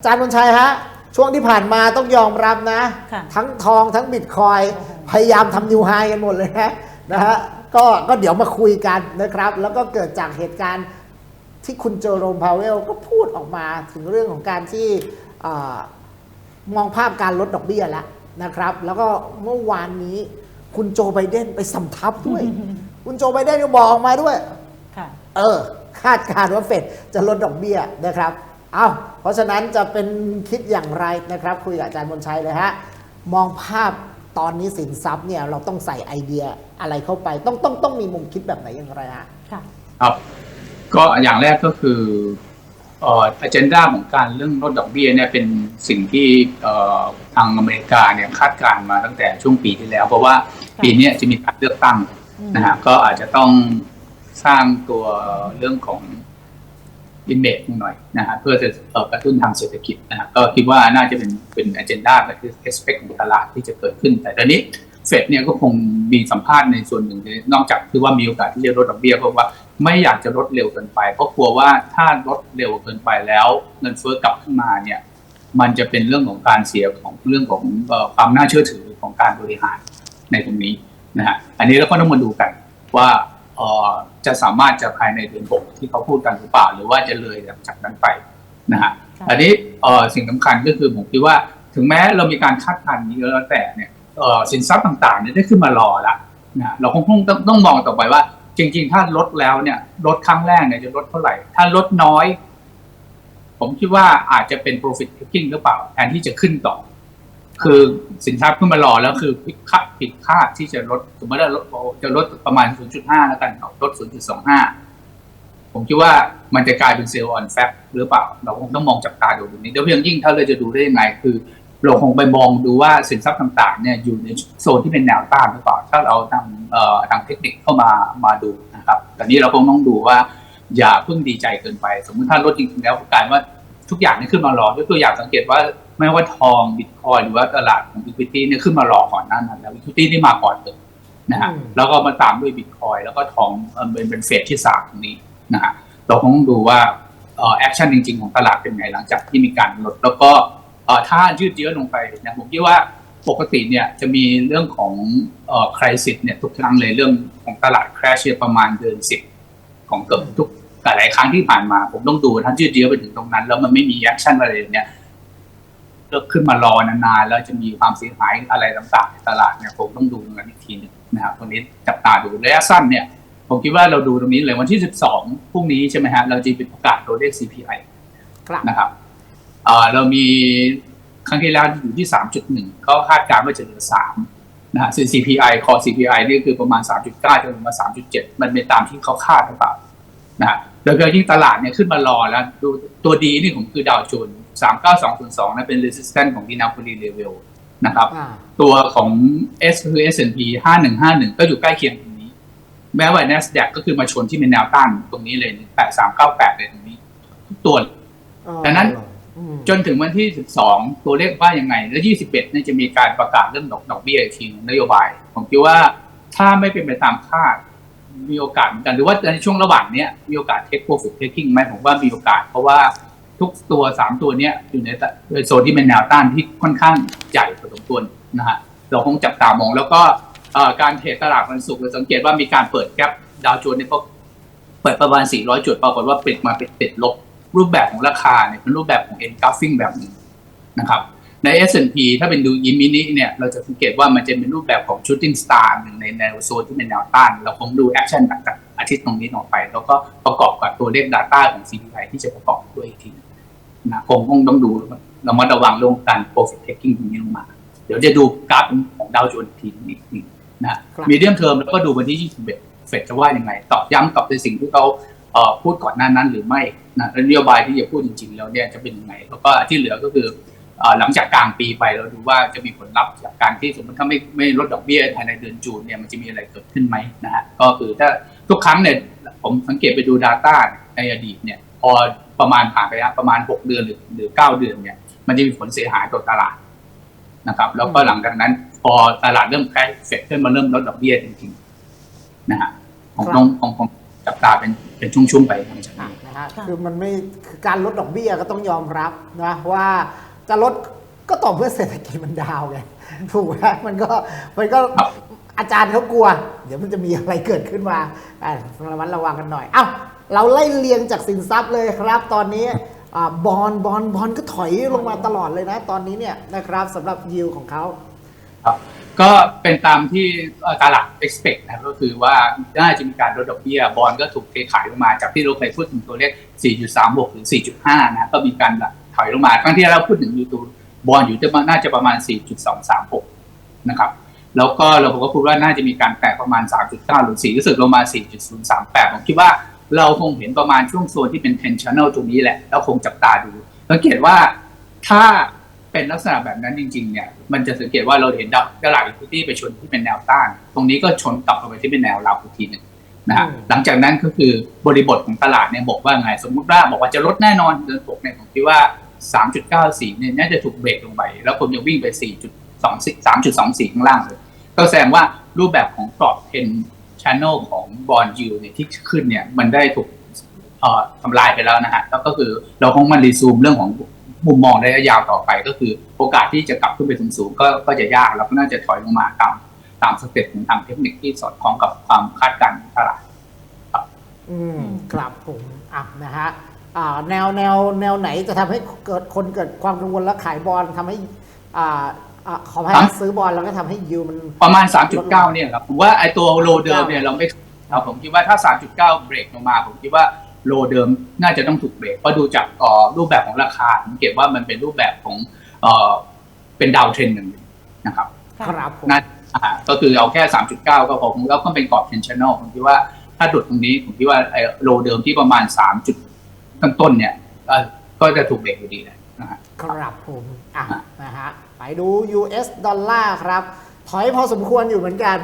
อาจารย์มนชัยฮะ ช่วงที่ผ่านมาต้องยอมรับนะ ค่ะทั้งทองทั้งบิตคอยพยายามทำนิวไฮกันหมดเลยนะนะฮะก็ก็เดี๋ยวมาคุยกันนะครับ แล้วก็เกิดจากเหตุการณ์ที่คุณโจโรมพาวเวลก็พูดออกมาถึงเรื่องของการที่อ่ามองภาพการลดดอกเบี้ยแล้วนะครับ แล้วก็เมื่อวานนี้คุณโจไบเดนไปสำทับด้วย คุณโจไบเดนก็บอกออกมาด้วย ค่ะ เออ คาดการณ์ว่าเฟดจะลดดอกเบี้ยนะครับ เอาเพราะฉะนั้นจะเป็นคิดอย่างไรนะครับ คุยกับอาจารย์มนชัยเลยฮะ มองภาพตอนนี้สินทรัพย์เนี่ยเราต้องใส่ไอเดียอะไรเข้าไป ต้องต้องต้องมีมุมคิดแบบไหนอย่างไรฮะค่ะครับก็อย่างแรกก็คือเอ่อ agenda ของการเรื่องลดดอกเบี้ยเนี่ยเป็นสิ่งที่เอ่อทางอเมริกาเนี่ยคาดการณ์มาตั้งแต่ช่วงปีที่แล้ว เพราะว่าปีเนี้ยจะมีการเลือกตั้งอืมนะฮะก็อาจจะต้องสร้างตัวเรื่องของ image หน่อยนะฮะเพื่อจะกระตุ้นทางเศรษฐกิจนะฮะก็คิดว่าน่าจะเป็นเป็น agenda ก็คือ expect ของตลาดที่จะเกิดขึ้น แต่ตอนนี้เฟดเนี่ยก็คงมีสัมภาษณ์ในส่วนหนึ่งเลยนอกจากคือว่ามีโอกาสที่จะลดดอกเบี้ยเพราะว่าไม่อยากจะลดเร็วเกินไป เพราะกลัวว่าถ้าลดเร็วเกินไปแล้วเงินเฟ้อกลับขึ้นมาเนี่ยมันจะเป็นเรื่องของการเสียของเรื่องของความน่าเชื่อถือของการบริหารในตรงนี้นะฮะอันนี้เราก็ต้องมาดูกันว่า จะสามารถจะภายในเดือนหกที่เขาพูดกันหรือเปล่า หรือว่าจะเลยหลังจากนั้นไปนะฮะค่ะอันนี้เอ่อสิ่งสำคัญก็คือผมคิดว่าถึงแม้เรามีการคาดการณ์นี้ก็แล้วแต่เนี่ยเอ่อสินทรัพย์ต่างๆเนี่ยได้ขึ้นมารอละนะเราคงต้องต้องต้องมองต่อไปว่า จริง ๆ ถ้าลดแล้วเนี่ยลดครั้งแรกเนี่ยจะลดเท่าไหร่ ถ้าลดน้อย ผมคิดว่าอาจจะเป็น profit taking หรือเปล่า แทนที่จะขึ้นต่อ คือสินทรัพย์ขึ้นมารอแล้วคือผิดคาดผิดคาดที่จะลดสมมติว่าลดจะลดประมาณ 0.5 แล้วกันเอาลด 0.25 ผมคิดว่ามันจะกลายเป็นเซลล์ออนแฟกหรือเปล่า เราคงต้องมองจับตาดูตรงนี้เดี๋ยวเพียงยิ่งถ้าเราจะดูได้ยังไง คือเราคงไปมองดูว่าสินทรัพย์ต่างๆเนี่ยอยู่ในโซนที่เป็นแนวต้านหรือเปล่าถ้าเราทางเอ่อทางเทคนิคเข้ามามาดูนะครับแต่นี้เราคงต้องดูว่าอย่าเพิ่งดีใจเกินไป สมมติถ้าลดจริงๆแล้วกลารว่าทุกอย่างนี่ขึ้นมารอ ยกตัวอย่างสังเกตว่า ไม่ว่าทองบิตคอยหรือว่าตลาดของ equity เนี่ยขึ้นมารอก่อนหน้านั้นแล้ว equity นี่มาก่อนเลยนะฮะอืมแล้วก็มาตามด้วยบิตคอยแล้วก็ทองเอ่อเป็นเป็นเฟสที่สามตรงนี้นะฮะเราคงต้องดูว่าเอ่อแอคชั่นจริง ๆ ของตลาดเป็นไงหลังจากที่มีการลด แล้วก็เอ่อถ้ายืดเยื้อลงไปนะผมคิดว่าปกติเนี่ยจะมีเรื่องของเอ่อคริสิเนี่ยทุกครั้งเลยเรื่องของตลาด crash เนี่ยประมาณเดือนสิบของเกือบทุกหลายๆครั้งที่ผ่านมา ผมต้องดูถ้ายืดเยื้อไปถึงตรงนั้น แล้วมันไม่มีแอคชั่นอะไรเนี่ย เลิกขึ้นมารอนานๆแล้วจะมีความเสียหายอะไรต่างๆในตลาดเนี่ยผมต้องดูตรงนั้นอีกทีหนึ่งนะครับตรงนี้จับตาดูระยะสั้นเนี่ยผมคิดว่าเราดูตรงนี้เลยวันที่ 12พรุ่งนี้ใช่ไหมฮะเราจะเป็นประกาศตัวเลข CPI ครับนะครับเอ่อเรามีครั้งที่แล้วอยู่ที่ 3.1เขาคาดการณ์ว่าจะเหลือ 3 นะฮะซึ่ง CPI core CPI นี่คือประมาณ 3.9จนถึงมา 3.7 มันเป็นตามที่เขาคาดหรือเปล่านะฮะโดยเฉพาะยิ่งตลาดเนี่ยขึ้นมารอแล้ว ดูตัวดีนี่ผมคือดาวโจนส์ 39202นะเป็น resistance ของ Dinapoli level นะครับอ่าตัวของ S คือ S&P 5151 ก็อยู่ใกล้เคียงตรงนี้ แม้ว่า NASDAQ ก็คือมาชนที่เป็นแนวต้านตรงนี้เลย 8398 เลยตรงนี้ทุกตัวดังนั้นอืมจนถึงวันที่ 12 ตัวเลขว่ายังไง แล้ว 21เนี่ยจะมีการประกาศเรื่องดอกดอกเบี้ยอีกทีหนึ่งนโยบาย ผมคิดว่าถ้าไม่เป็นไปตามคาดมีโอกาสเหมือนกันหรือว่าในช่วงระหว่างเนี้ยมีโอกาส take profit taking ไหมผมว่ามีโอกาส เพราะว่า ทุกตัว3ตัวเนี้ยอยู่ในโซนที่เป็นแนวต้านที่ค่อนข้างใหญ่พอสมควรนะฮะเราคงจับตามองแล้วก็การเทรดตลาดวันศุกร์เราสังเกตว่ามีการเปิดแกลบดาวโจนส์เนี่ยก็เปิดประมาณ 400 จุดปรากฏว่าปิดมาเป็นติดลบ รูปแบบของราคาเนี่ยเป็นรูปแบบของ engulfing แบบหนึ่งนะครับใน S&P ถ้าเป็นดูยิมินิเนี่ยเราจะสังเกตว่ามันจะเป็นรูปแบบของ shooting star หนึ่งในแนวโซนที่เป็นแนวต้าน เราคงดู action หลังจากอาทิตย์ตรงนี้ต่อไป แล้วก็ประกอบกับตัวเลข data ของ CPI ที่จะประกอบด้วยอีกที นึ่งนะคงคงต้องดูเรามาระวังเรื่องของการ profit taking ตรงนี้ลงมา เดี๋ยวจะดูกราฟของดาวโจนส์อีกทีหนึงอีกทีนะครับมีเดียมเทอมแล้วก็ดูวันที่21เฟดจะว่ายังไง ตอบย้ำกับในสิ่งที่เขาเอ่อพูดก่อนหน้านั้นหรือไม่นะแล้วนโยบายที่จะพูดจริง ๆ แล้วเนี่ยจะเป็นยังไงแล้วก็ที่เหลือก็คือเอ่อหลังจากกลางปีไปเราดูว่าจะมีผลลัพธ์จากการที่สมมติถ้าไม่ไม่ลดดอกเบี้ยภายในเดือนจูนเนี่ยมันจะมีอะไรเกิดขึ้นไหมนะฮะก็คือถ้าทุกครั้งเนี่ยผมสังเกตไปดู Data ในอดีตเนี่ยพอ ประมาณผ่านไปแล้วประมาณ6เดือนหรือหรือ9เดือนเนี่ยมันจะมีผลเสียหายต่อตลาดนะครับแล้วก็หลังจากนั้น พอตลาดเริ่มใกล้เสร็จขึ้นมาเริ่มลดดอกเบี้ยจริงๆนะฮะของต้องของของจับตาเป็นเป็นช่วงๆไปหลังจากอะนี้นะฮะฮะค่ะคือมันไม่คือการลดดอกเบี้ยก็ต้องยอมรับนะว่าจะลดก็ต่อเมื่อเศรษฐกิจมันดาวน์ไงถูกไหมมันก็มันก็ครับอาจารย์เขากลัว เดี๋ยวมันจะมีอะไรเกิดขึ้นมาอะระมัดระวังกันหน่อย เอ้า เราไล่เรียงจากสินทรัพย์เลยครับ ตอนนี้บอลบอลบอลก็ถอยลงมาตลอดเลยนะ ตอนนี้เนี่ยนะครับสำหรับยิวของเขาก็เป็นตามที่ตลาด expect นะครับก็คือว่าน่าจะมีการลดดอกเบี้ยบอลก็ถูกเทขายลงมาจากที่เราเคยพูดถึงตัวเลข 4.36 ถึง 4.5 นะก็มีการถอยลงมาครั้งที่เราพูดถึงยูทูบอลอยู่จะน่าจะประมาณ 4.236 นะครับแล้วก็เราก็พูดว่าน่าจะมีการแตะประมาณ 3.9 หรือ4รู้สึกลงมา 4.038 ผมคิดว่า เราคงเห็นประมาณช่วงโซนที่เป็น tensional ตรงนี้แหละ แล้วคงจับตาดูสังเกตว่าถ้าเป็นลักษณะแบบนั้นจริงๆ เนี่ย มันจะสังเกตว่าเราเห็นตลาด equity ไปชนที่เป็นแนวต้าน ตรงนี้ก็ชนกลับไปที่เป็นแนวรับอีกทีหนึ่งนะฮะอืมหลังจากนั้นก็คือบริบทของตลาดเนี่ยบอกว่าไง สมมุติว่าบอกว่าจะลดแน่นอนเดือนหกเนี่ยผมคิดว่า 3.94 เนี่ยน่าจะถูกเบรกลงไป แล้วคนจะวิ่งไป 4.24 3.24 ข้างล่างเลย ก็แสดงว่ารูปแบบของกรอบเพน ชันแนลของบอลยูเนี่ยที่ขึ้นเนี่ยมันได้ถูกทำลายไปแล้วนะฮะแล้วก็คือเราคงมันรีซูมเรื่องของมุมมองระยะยาวต่อไปก็คือโอกาสที่จะกลับขึ้นไปสูงๆก็ก็จะยากแล้วก็น่าจะถอยลงมาตามตามสเต็ปของทางเทคนิคที่สอดคล้องกับความคาดการณ์ตลาดครับอืมครับผมอะนะฮะอ่าแนวแนวแนวไหนจะทำให้เกิดคนเกิดความกังวลแล้วขายบอลทำให้ อ่าอ่าขอให้ครับ ซื้อบอลแล้วก็ทำให้ยิวมัน ประมาณ 3.9 เนี่ยครับผมว่าไอตัวโลเดิมเนี่ยเราไม่ครับผมคิดว่าถ้า 3.9 เบรกลงมา ผมคิดว่าโลเดิมน่าจะต้องถูกเบรกเพราะดูจากเอ่อรูปแบบของราคาผมเก็บว่ามันเป็นรูปแบบของเอ่อเป็นดาวเทรนหนึ่งนะครับ ครับผมน่าอ่าก็คือเอาแค่ 3.9 ก็พอผมแล้วก็เป็นกรอบ tensional ผมคิดว่าถ้าดุดตรงนี้ ผมคิดว่าไอ้โลเดิมที่ประมาณ 3 จุดต้นๆเนี่ยเอ่อก็จะถูกเบรกอยู่ดีเลยนะฮะ ครับผม อะอะนะฮะ ไปดู US ดอลลาร์ครับ ถอยพอสมควรอยู่เหมือนกัน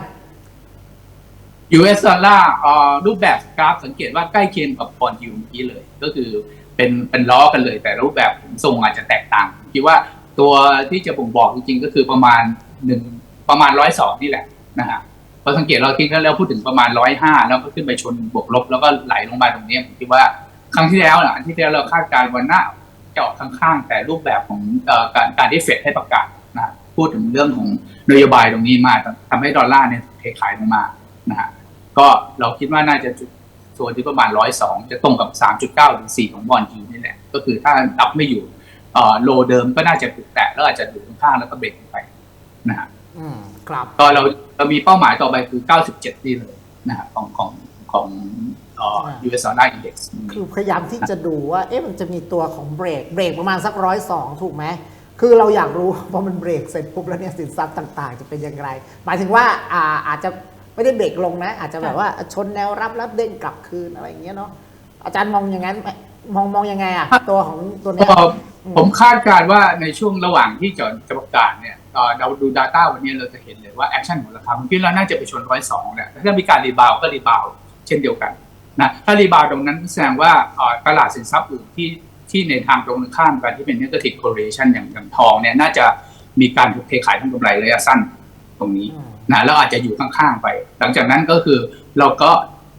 US ดอลลาร์เอ่อรูปแบบกราฟสังเกตว่าใกล้เคียงกับบอลยูเมื่อกี้เลย ก็คือเป็นเป็นล้อกันเลย แต่รูปแบบทรงอาจจะแตกต่างผมคิดว่าตัวที่จะบ่งบอกจริงๆก็คือประมาณหนึ่งประมาณร้อยสองนี่แหละนะฮะพอสังเกตเราคิดกันแล้วพูดถึงประมาณร้อยห้าแล้วก็ขึ้นไปชนบวกลบแล้วก็ไหลลงมาตรงนี้ผมคิดว่าครั้งที่แล้วนะที่แล้วเราคาดการณ์วันหน้า จะออกข้างๆ แต่รูปแบบของเอ่อการการที่เฟดให้ประกาศนะพูดถึงเรื่องของนโยบายตรงนี้มาทำให้ดอลลาร์เนี่ยเทขายลงมานะฮะก็เราคิดว่าน่าจะจุดโซนที่ประมาณร้อยสองจะตรงกับสามจุดเก้าถึงสี่ของบอลยูนี่แหละ ก็คือถ้ารับไม่อยู่เอ่อโลเดิมก็น่าจะถูกแตะแล้วอาจจะอยู่ข้างๆแล้วก็เบรกลงไปนะฮะอืมครับก็เราเรามีเป้าหมายต่อไปคือ 97นี่เลยนะฮะของของของเอ่อ US Dollar Index คือพยายามที่จะดูว่า เอ๊ะมันจะมีตัวของเบรก เบรกประมาณสักร้อยสองถูกไหม คือเราอยากรู้พอมันเบรกเสร็จปุ๊บแล้วเนี่ยสินทรัพย์ต่าง ๆ จะเป็นอย่างไร หมายถึงว่าอ่าอาจจะไม่ได้เบรกลงนะ อาจจะแบบว่าชนแนวรับแล้วเด้งกลับคืนอะไรอย่างเงี้ยเนาะ อาจารย์มองอย่างนั้นไหมมองมองยังไงอะตัวของตัวเนี้ยก็ผมคาดการณ์ว่าในช่วงระหว่างที่จะจะประกาศเนี่ยเอ่อเราดู Data วันนี้เราจะเห็นเลยว่าแอคชั่นของราคาผมคิดว่าน่าจะไปชนร้อยสองเนี่ยถ้ามีการรีบาวก็รีบาวเช่นเดียวกัน นะถ้ารีบาวตรงนั้นแสดงว่าเอ่อตลาดสินทรัพย์อื่นที่ที่ในทางตรงข้ามกันที่เป็น negative correlation อย่างอย่างทองเนี่ยน่าจะมีการถูกเทขายทั้งกำไรระยะสั้นตรงนี้อืมนะแล้วอาจจะอยู่ข้างๆไป หลังจากนั้นก็คือเราก็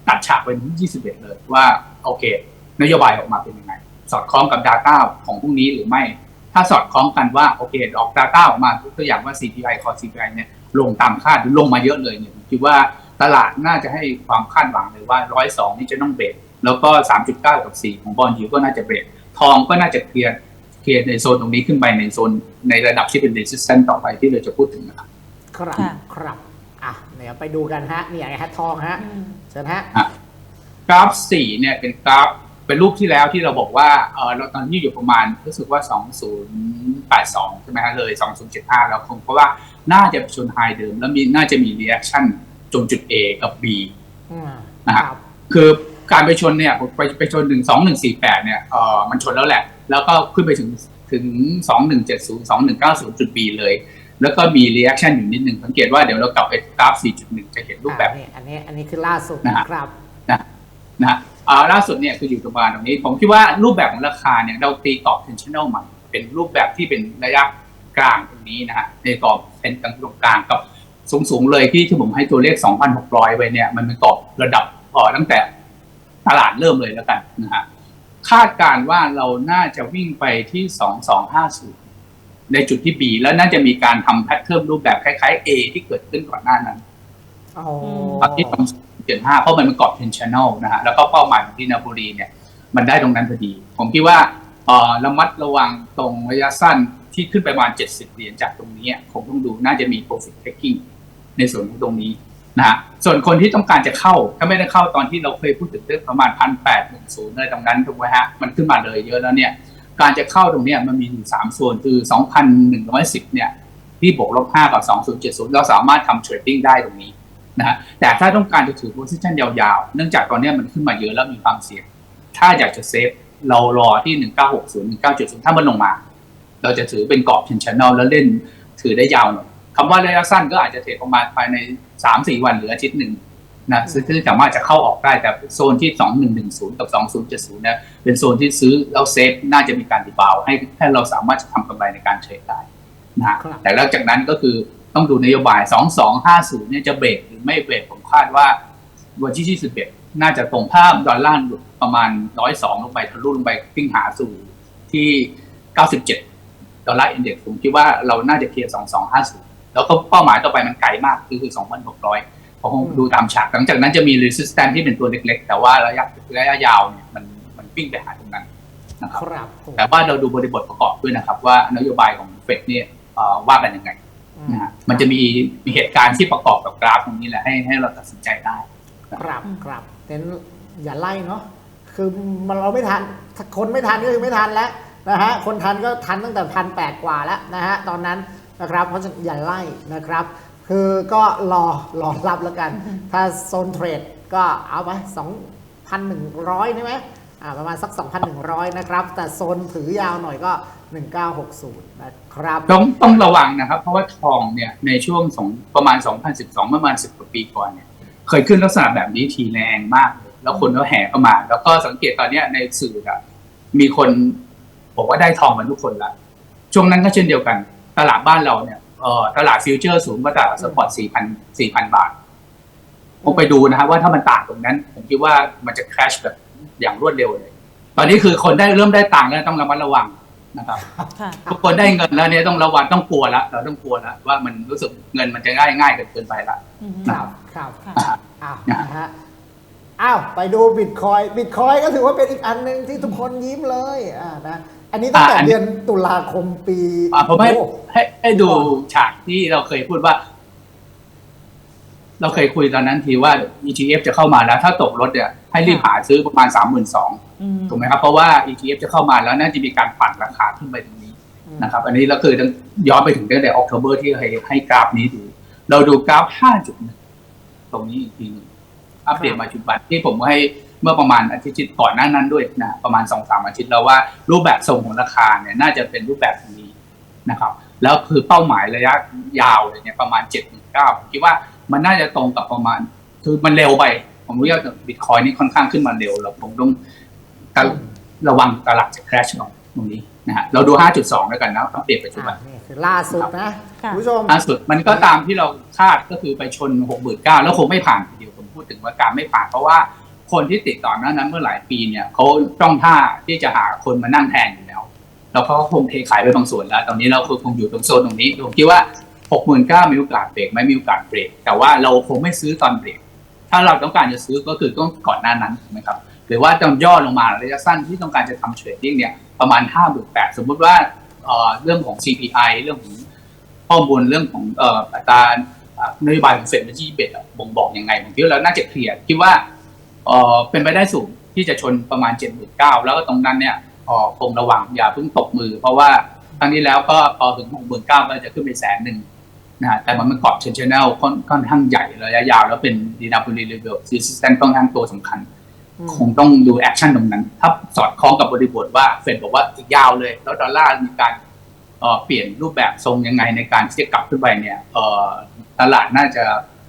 ตัดฉากไปที่21 เลยว่าโอเค นโยบายออกมาเป็นยังไง สอดคล้องกับ Data ของพรุ่งนี้หรือไม่ ถ้าสอดคล้องกันว่าโอเคออก Data ออกมาตัวอย่างว่า CPI Core CPI เนี่ยลงตามคาดหรือลงมาเยอะเลยเนี่ยผมคิดว่า ตลาดน่าจะให้ความคาดหวังเลยว่า102นี่จะต้องเบรกแล้วก็3.9กับ4ของบอลยูก็น่าจะเบรกทองก็น่าจะเคลียร์เคลียร์ในโซนตรงนี้ขึ้นไปในโซนในระดับที่เป็น resistance ต่อไปที่เราจะพูดถึงนะครับครับค่ะครับอะเดี๋ยวไปดูกันฮะนี่ไงฮะทองฮะอืมเชิญฮะกราฟสี่เนี่ยเป็นกราฟเป็นรูปที่แล้วที่เราบอกว่าเออเราตอนนี้อยู่ประมาณรู้สึกว่า 2082 ใช่ไหมฮะเลย 2075 แล้วคงเพราะว่าน่าจะชนไฮเดิมแล้วมีน่าจะมี reaction จงจุด A กับ B อืมนะฮะครับคือการไปชนเนี่ยไปไปชนถึง2148เนี่ยเออมันชนแล้วแหละ แล้วก็ขึ้นไปถึงถึง2170 2190จุด B เลย แล้วก็มี reaction อยู่นิดหนึ่งสังเกตว่าเดี๋ยวเรากลับไปกราฟ 4.1 จะเห็นรูปแบบอ่านี่อันนี้อันนี้คือล่าสุดนะฮะครับนะฮะอ่าล่าสุดเนี่ยคืออยู่ประมาณตรงนี้ ผมคิดว่ารูปแบบของราคาเนี่ยเราตีกรอบ tensional ใหม่เป็นรูปแบบที่เป็นระยะกลางตรงนี้นะฮะในกรอบเป็นกลางตรงกลางกับ สูงสูงๆเลยที่ที่ผมให้ตัวเลข 2,600 ไว้เนี่ยมันเป็นกรอบระดับพอตั้งแต่ตลาดเริ่มเลยแล้วกันนะฮะคาดการณ์ว่าเราน่าจะวิ่งไปที่สองสองห้าศูนย์ในจุดที่ B แล้วน่าจะมีการทำแพทเทิร์นรูปแบบคล้ายๆ A ที่เกิดขึ้นก่อนหน้านั้นอ๋อครับที่ตรงเจ็ดห้าเพราะมันเป็นกรอบเทนชั่นแนลนะฮะแล้วก็เป้าหมายของที่นาโปลีเนี่ย มันได้ตรงนั้นพอดี ผมคิดว่าเอ่อระมัดระวังตรงระยะสั้นที่ขึ้นไปประมาณ 70 เหรียญจากตรงนี้คงต้องดูน่าจะมี profit taking ในส่วนของตรงนี้นะฮะส่วนคนที่ต้องการจะเข้า ถ้าไม่ได้เข้าตอนที่เราเคยพูดถึงเรื่องประมาณพันแปดหนึ่งศูนย์อะไรตรงนั้นถูกไหมฮะมันขึ้นมาเลยเยอะแล้วเนี่ยการจะเข้าตรงนี้มันมีอยู่สามส่วนคือ2,110เนี่ยที่บวกลบ5กับ2070เจ็ดศูนย์เราสามารถทำเทรดดิ้งได้ตรงนี้นะฮะแต่ถ้าต้องการจะถือโพซิชันยาวๆ เนื่องจากตอนนี้มันขึ้นมาเยอะแล้วมีความเสี่ยง ถ้าอยากจะเซฟเรารอที่ 1960 1970 ถ้ามันลงมา เราจะถือเป็นกรอบเชนชันแนลแล้วเล่นถือได้ยาวหน่อย คำว่าระยะสั้นก็อาจจะเทรดประมาณภายใน3-4วันหรืออาทิตย์หนึ่งนะซึ่งสามารถจะเข้าออกได้แต่โซนที่ 2110 กับ 2070เนี่ยเป็นโซนที่ซื้อแล้วเซฟน่าจะมีการดีบาวให้ให้เราสามารถจะทำกำไรในการเทรดได้นะฮะครับแต่หลังจากนั้นก็คือต้องดูนโยบาย 2250 เนี่ยจะเบรกหรือไม่เบรกผมคาดว่าวันที่ 21 น่าจะตรงภาพดอลลาร์หลุดประมาณ 102 ลงไปทะลุลงไปกิ้งหาสู่ที่ 97 ดอลลาร์อินเด็กซ์ผมคิดว่าเราน่าจะเคลียร์2250 แล้วก็เป้าหมายต่อไปมันไกลมากคือคือ 2,600ผมคงดูตามฉากหลังจากนั้นจะมี resistance ที่เป็นตัวเล็ก ๆ แต่ว่าระยะระยะยาวเนี่ยมันมันวิ่งไปหาตรงนั้นนะครับครับผมแต่ว่าเราดูบริบทประกอบด้วยนะครับ ว่านโยบายของเฟดเนี่ยเอ่อว่ากันยังไงอืมนะฮะมันจะมีมีเหตุการณ์ที่ประกอบกับกราฟตรงนี้แหละให้ให้เราตัดสินใจได้ครับครับเน้นอย่าไล่เนาะคือมันเราไม่ทันถ้าคนไม่ทันก็คือไม่ทันแล้วนะฮะคนทันก็ทันตั้งแต่พันแปดกว่าแล้วนะฮะตอนนั้น นะครับเพราะฉะนั้นอย่าไล่นะครับ คือก็รอรอรับแล้วกัน ถ้าโซนเทรดก็เอาไป2,100ใช่ไหมอ่าประมาณสัก 2,100 นะครับ แต่โซนถือยาวหน่อยก็ 1960 นะครับ ต้องต้องระวังนะครับ เพราะว่าทองเนี่ย ในช่วงสองประมาณ 2012 ประมาณ 10 กว่าปีก่อนเนี่ย เคยขึ้นลักษณะแบบนี้ทีแรงมากเลยแล้วคนก็แห่เข้ามา แล้วก็สังเกตตอนเนี้ยในสื่ออะมีคนบอกว่าได้ทองกันทุกคนละ ช่วงนั้นก็เช่นเดียวกัน ตลาดบ้านเราเนี่ยเอ่อตลาดฟิวเจอร์สูงกว่าตลาดสปอร์ต4,000 4,000บาทผมไปดูนะครับว่าถ้ามันต่างตรงนั้น ผมคิดว่ามันจะ crash แบบอย่างรวดเร็วเลย ตอนนี้คือคนได้เริ่มได้ตังค์แล้วต้องระมัดระวังนะครับค่ะทุกคนได้เงินแล้วเนี่ยต้องระวังต้องกลัวละเราต้องกลัวละว่ามันรู้สึกเงินมันจะง่ายง่ายเกินไปละอืมครับครับค่ะอ่าอ้าวนะฮะอ้าวไปดูบิตคอยบิตคอยก็ถือว่าเป็นอีกอันหนึ่งที่ทุกคนยิ้มเลยอ่านะ อันนี้ตั้งแต่อ่าอันนี้เดือนตุลาคมปีอะผมให้โอ้ให้ให้ดูฉากที่เราเคยพูดว่า เราเคยคุยตอนนั้นทีว่า ETF จะเข้ามาแล้ว ถ้าตกรถเนี่ยให้รีบหาซื้อประมาณสามหมื่นสองอืม ถูกไหมครับ เพราะว่า ETF จะเข้ามาแล้วน่าจะมีการปั่นราคาขึ้นไปตรงนี้นะครับ อันนี้เราคือต้องย้อนไปถึงตั้งแต่ออก o b เบอร์ที่ให้ให้กราฟนี้ดู เราดูกราฟ 5.1 ตรงนี้อีกทีหนึงอัปเดตมาจุดบันที่ผมให้เมื่อประมาณอาทิตย์ก่อนหน้านั้นด้วยนะประมาณสองสามอาทิตย์แล้วว่ารูปแบบทรงของราคาเนี่ยน่าจะเป็นรูปแบบนี้นะครับ แล้วคือเป้าหมายระยะยาวเลยเนี่ยประมาณ7จ็ดถึงเก้าผมคิดว่ามันน่าจะตรงกับประมาณ คือมันเร็วไป ผมรู้ว่าบิตคอยนี่ค่อนข้างขึ้นมาเร็วแล้วผมต้องการระวังตลาดจะ crash ลงตรงนี้นะฮะเราดู 5.2 แล้วกันนะอัปเดตปัจจุบัอ่านนี่คือล่าสุดนะค่ะคุณผู้ชมล่าสุดมันก็ตามที่เราคาดก็คือไปชน 69,000แล้วคงไม่ผ่านทีเดียวผมพูดถึงว่าการไม่ผ่านเพราะว่า คนที่ติดต่อนั้นนั้นเมื่อหลายปีเนี่ยเขาจ้องท่าที่จะหาคนมานั่งแทนอยู่แล้วแล้วเขาก็คงเทขายไปบางส่วนแล้ว ตอนนี้เราคงอยู่ตรงโซนตรงนี้ผมคิดว่า69,000มีโอกาสเบรกไหม่มีโอกาสเบรกแต่ว่าเราคงไม่ซื้อตอนเบรกถ้าเราต้องการจะซื้อก็คือต้องก่อนหน้านั้นถูกไหมครับหรือว่าต้องย่อลงมาระยะสั้นที่ต้องการจะทำเทรดดิ้งเนี่ยประมาณ5 8 0 0 0สมมติว่าเเรื่องของ CPI เรื่องของข้อมูลเรื่องของอัตรานโยบายของเฟดวันที่เบ็ดบ่งบอกยังไงผมคิดว่าเราน่าจะเคลียร์คิดว่า เอ่อเป็นไปได้สูงที่จะชนประมาณ 79,000แล้วก็ตรงนั้นเนี่ยเอ่อคงระวังอย่าเพิ่งตกมือ เพราะว่าครั้งนี้แล้วก็พอถึง 69,000ก็จะขึ้นไปแสนหนึ่งนะฮะแต่มันมันเกาะเชนชแนลค่อนค่อนข้างใหญ่ระยะยาว แล้วเป็นดีดับเบิลเลเวลซีสแตนค่อนข้างตัวสำคัญ คงต้องดูแอคชั่นตรงนั้น ถ้าสอดคล้องกับบริบทว่าเฟดบอกว่าอีกยาวเลย แล้วดอลลาร์มีการเอ่อเปลี่ยนรูปแบบทรงยังไงในการที่จะกลับขึ้นไปเนี่ยเอ่อตลาดน่าจะ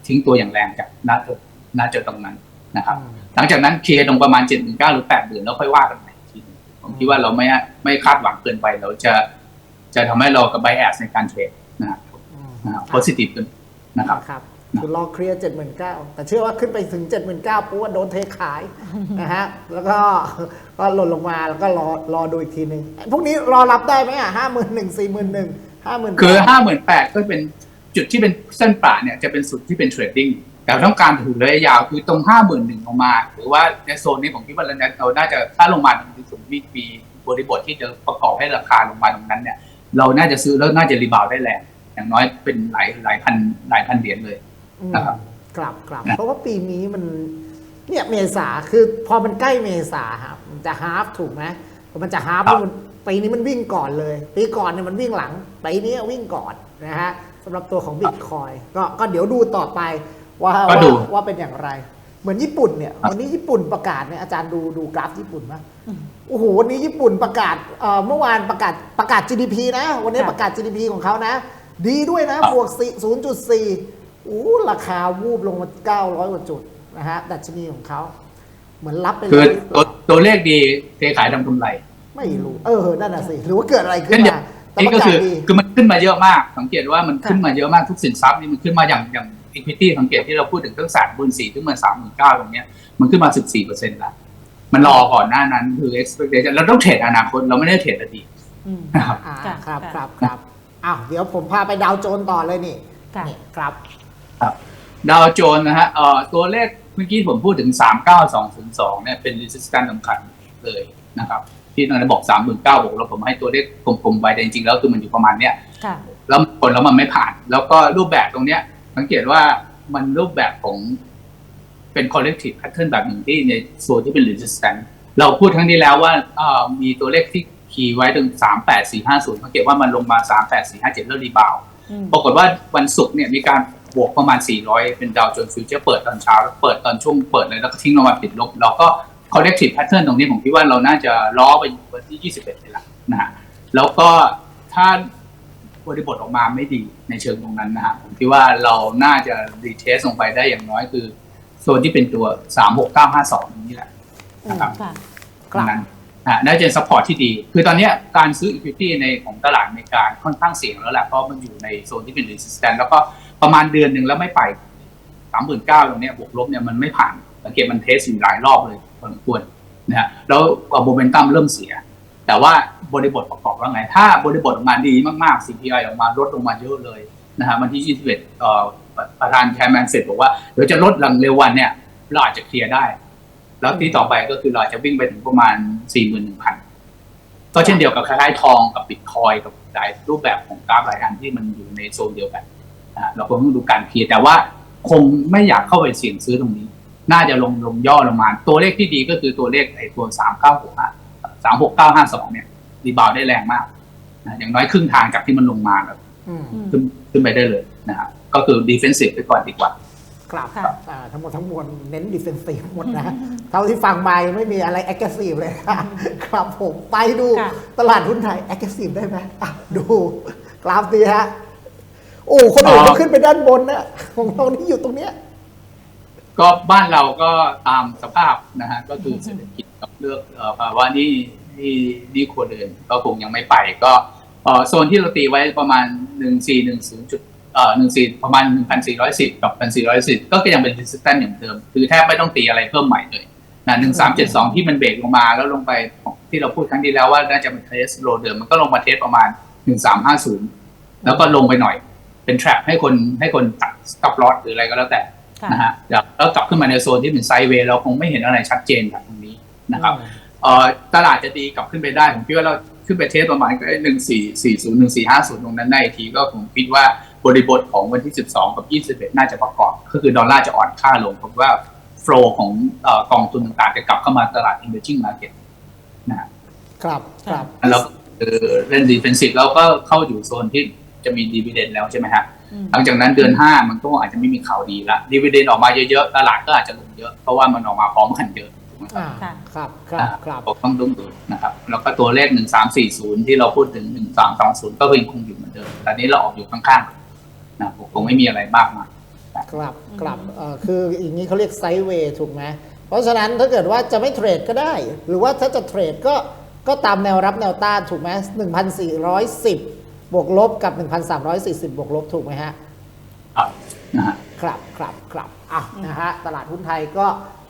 ทิ้งตัวอย่างแรงจากน่าจะน่าจะตรงนั้นนะครับ หลังจากนั้นเคลียร์ตรงประมาณ7จ็ดถึงเก้าหรือแปดเดือนแล้วค่อยว่ากันใหม่อีกทีหนึ่งผมคิดว่าเราไม่ไม่คาดหวังเกินไปเราจะจะทำให้เรากับไบแอสในการเทรดนะครับอืมนะครับโพสิทีฟขึ้นนะครับครับคือรอเคลียร์เจ็ดหมื่นเก้าแต่เชื่อว่าขึ้นไปถึงเจ็ดหมื่นเก้าปุ๊บว่าโดนเทขายนะฮะแล้วก็ก็หล่นลงมาแล้วก็รอรอดูอีกทีหนึ่งพวกนี้รอรับได้ไหมอะห้าหมื่นหนึ่งสี่หมื่นหนึ่งห้าหมื่นคือห้าหมื่นแปดก็เป็นจุดที่เป็นเส้นประเนี่ยจะเป็นสุดที่เป็นเทรดดิ้ง แต่ต้องการถือระยะยาวคือตรงห้าหมื่นหนึ่งลงมา หรือว่าในโซนนี้ผมคิดว่าเราเราน่าจะถ้าลงมาตรงที่สุดมีมีบริบทที่จะประกอบให้ราคาลงมาตรงนั้นเนี่ย เราน่าจะซื้อแล้วน่าจะรีบาวด์ได้แรงอย่างน้อยเป็นหลายหลายพันหลายพันเหรียญเลยอืมนะครับกลับกลับนะเพราะว่าปีนี้มันเนี่ยเมษาคือพอมันใกล้เมษาครับมันจะฮาฟถูกไหมพอมันจะฮาฟแล้วมันปีนี้มันวิ่งก่อนเลย ปีก่อนเนี่ยมันวิ่งหลังปีนี้วิ่งก่อนนะฮะสำหรับตัวของบิตคอยก็ก็เดี๋ยวดูต่อไป ว่าก็ว่าดูว่าเป็นอย่างไร เหมือนญี่ปุ่นเนี่ย วันนี้ญี่ปุ่นประกาศเนี่ยอาจารย์ดูดูกราฟญี่ปุ่นไหมโอ้โหวันนี้ญี่ปุ่นประกาศเอ่อเมื่อวานประกาศประกาศ GDP นะ วันนี้ค่ะประกาศ GDP ของเขานะ ดีด้วยนะ บวก 0.4โอ้ราคาวูบลงมา 900 กว่าจุดนะฮะดัชนีของเขาเหมือนรับไปเลคือยตัวตัวเลขดีเทขายทำกำไร ไม่รู้ เออนั่นน่ะสิ หรือว่าเกิดอะไรขึ้เช่นนเดียว มาแต่นี่ประก็กาคืศอดี คือมันขึ้นมาเยอะมาก สังเกตว่ามันค่ะขึ้นมาเยอะมากทุกสินทรัพย์นี่มันขึ้นมาอย่างอย่าง equity สังเกตที่เราพูดถึงตั้งสามหมื่นสี่ถึงมาสามหมื่นเก้าตรงเนี้ยมันขึ้นมาสิบสี่เปอร์เซ็นต์ละมันรอก่อนหน้านั้นคือ expectation เราต้องเทรดอนาคตเราไม่ได้เทรดอดีตอืมนะครับอ่าค่ะครับค่ะครับครับอ้าวเดี๋ยวผมพาไปดาวโจนส์ต่อเลยนี่ค่ะนี่ครับ ดาวโจนส์นะฮะเอ่อตัวเลขเมื่อกี้ผมพูดถึง 39202 เนี่ยเป็น resistance สำคัญเลยนะครับ ที่ตอนนั้นบอก 39,000บวกแล้วผมให้ตัวเลขกลมๆไปแต่จริงๆแล้วคือมันอยู่ประมาณเนี้ยค่ะแล้วผลแล้วมันไม่ผ่าน แล้วก็รูปแบบตรงเนี้ย สังเกตว่ามันรูปแบบของเป็น collective pattern แบบหนึ่งที่ในโซนที่เป็น resistance เราพูดครั้งที่แล้วว่าเอ่อมีตัวเลขที่คีย์ไว้ถึง 38450สังเกตว่ามันลงมา 38457 แล้วรีบาวด์อืมปรากฏว่าวันศุกร์เนี่ยมีการบวกประมาณ 400 เป็นดาวโจนส์ฟิวเจอร์เปิดตอนเช้าแล้วเปิดตอนช่วงเปิดเลยแล้วก็ทิ้งลงมาปิดลบเราก็ collective pattern ตรงนี้ผมคิดว่าเราน่าจะล้อไปอยู่วันที่ 21เลยละนะฮะแล้วก็ถ้า บริบทออกมาไม่ดีในเชิงตรงนั้นนะฮะผมคิดว่าเราน่าจะรีเทสลงไปได้อย่างน้อยคือ โซนที่เป็นตัว36952ตรงนี้แหละนะครับค่ะคตรรับงนั้นอ่าน่าจะซัพพอร์ตที่ดี คือตอนเนี้ยการซื้อ equity ในของตลาดอเมริกาค่อนข้างเสี่ยงแล้วแหละเพราะมันอยู่ในโซนที่เป็น resistance แล้วก็ประมาณเดือนหนึ่งแล้วไม่ไปสามหมื่นเก้าตรงเนี้ยบวกลบเนี่ยมันไม่ผ่านสังเกตมันเทสอยู่หลายรอบเลยพอสมควรนะฮะแล้วโมเมนตัมเริ่มเสีย แต่ว่าบริบทประกอบว่าไง ถ้าบริบทออกมาดีมากๆ CPI ออกมาลดลงมาเยอะเลยนะฮะวันที่ 21เอ่อประธานแคมแมนเสร็จบอกว่าเดี๋ยวจะลดหลังเร็ววันเนี่ยเราอาจจะเคลียร์ได้ แล้วที่ต่อไปก็คือเราจะวิ่งไปถึงประมาณ 41,000 ก็เช่นเดียวกับคล้ายๆทองกับบิตคอยกับหลายรูปแบบของกราฟหลายอันที่มันอยู่ในโซนเดียวกันเราคงต้องดูการเคลียร์แต่ว่าคงไม่อยากเข้าไปเสี่ยงซื้อตรงนี้ น่าจะลงลงย่อลงมา ตัวเลขที่ดีก็คือตัวเลขไอ้ตัว 3965 36952เนี่ยรีบาวด์ได้แรงมากนะอย่างน้อยครึ่งทางจากที่มันลงมาแบบอืมอืมขึ้นขึ้นไปได้เลยนะฮะก็คือ defensive ไปก่อนดีกว่าครับค่ะอ่าทั้งหมดทั้งมวลเน้นดิเฟนซีฟหมดนะเท่าที่ฟังมายังไม่มีอะไรแอคทีฟเลยนะครับผมไปดูค่ะตลาดหุ้นไทยแอคทีฟได้ไหมอะดูกราฟดีฮะโอ้คนอื่นอ๋อก็ขึ้นไปด้านบนนะของเรานี่อยู่ตรงเนี้ยก็บ้านเราก็ตามสภาพนะฮะก็คือเศรษฐกิจ กับเลือกเอ่อภาวะหนี่นี่นี่ครัวเรือนก็คงยังไม่ไปก็เอ่อโซนที่เราตีไว้ประมาณหนึ่งสี่หนึ่งศูนย์จุดเอ่อหนึ่งสี่ประมาณหนึ่งพันสี่ร้อยสิบกับพันสี่ร้อยสิบก็ยังเป็น resistance อย่างเดิม คือแทบไม่ต้องตีอะไรเพิ่มใหม่เลยนะหนึ่งสามเจ็ดสองที่มันเบรกลงมาแล้วลงไปที่เราพูดครั้งที่แล้วว่าน่าจะเป็นเทสโลเดิมมันก็ลงมาเทสประมาณหนึ่งสามห้าศูนย์แล้วก็ลงไปหน่อย เป็น trap ให้คนให้คนตัด stop loss หรืออะไรก็แล้วแต่ค่ะนะฮะแล้วแล้วกลับขึ้นมาในโซนที่เป็นไซด์เวย์เราคงไม่เห็นอะไรชัดเจนแบบตรง นี้นะครับเอ่อตลาดจะดีกลับขึ้นไปได้ ผมคิดว่าเราขึ้นไปเทสประมาณหนึ่งสี่สี่ศูนย์หนึ่งสี่ห้าศูนย์ตรงนั้นได้อีกทีก็ผมคิดว่าบริบทของวันที่สิบสองกับยี่สิบเอ็ดน่าจะประกอบ ก็คือดอลลาร์จะอ่อนค่าลง ผมว่าโฟลของเอ่อกองทุนต่างๆ จะกลับเข้ามาตลาด emerging market นะฮะครับครับแล้วเอ่อเล่น defensive แล้วก็เข้าอยู่โซนที่จะมี dividend แล้วใช่ไหมฮะอืมหลังจากนั้นเดือนห้ามันก็อาจจะไม่มีข่าวดีละดีเวเดนออกมาเยอะๆตลาดก็อาจจะลงเยอะเพราะว่ามันออกมาพร้อมกันเยอะ ถูกไหมครับอ่าค่ะ ครับครับครับผมต้องดูดูนะครับ แล้วก็ตัวเลขหนึ่งสามสี่ศูนย์ที่เราพูดถึงหนึ่งสามสองศูนย์ก็ยังคงอยู่เหมือนเดิมแต่นี้เราออกอยู่ข้างๆนะผมคงไม่มีอะไรมากมายครับครับเอ่อคืออย่างนี้เขาเรียกไซด์เวย์ถูกไหมเพราะฉะนั้นถ้าเกิดว่าจะไม่เทรดก็ได้ หรือว่าถ้าจะเทรดก็ก็ตามแนวรับแนวต้านถูกไหม1,410 บวกลบกับ 1,340 บวกลบถูกไหมฮะครับนะฮะ ครับครับครับอะนะฮะตลาดหุ้นไทยก็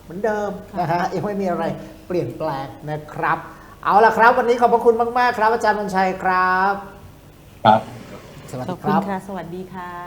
เหมือนเดิมนะฮะยังไม่มีอะไรเปลี่ยนแปลงนะครับ เอาละครับ วันนี้ขอบพระคุณมาก ๆ ครับ อาจารย์มนชัยครับ ครับ สวัสขดีอบคคุณรับ ค่ะ สวัสดีค่ะ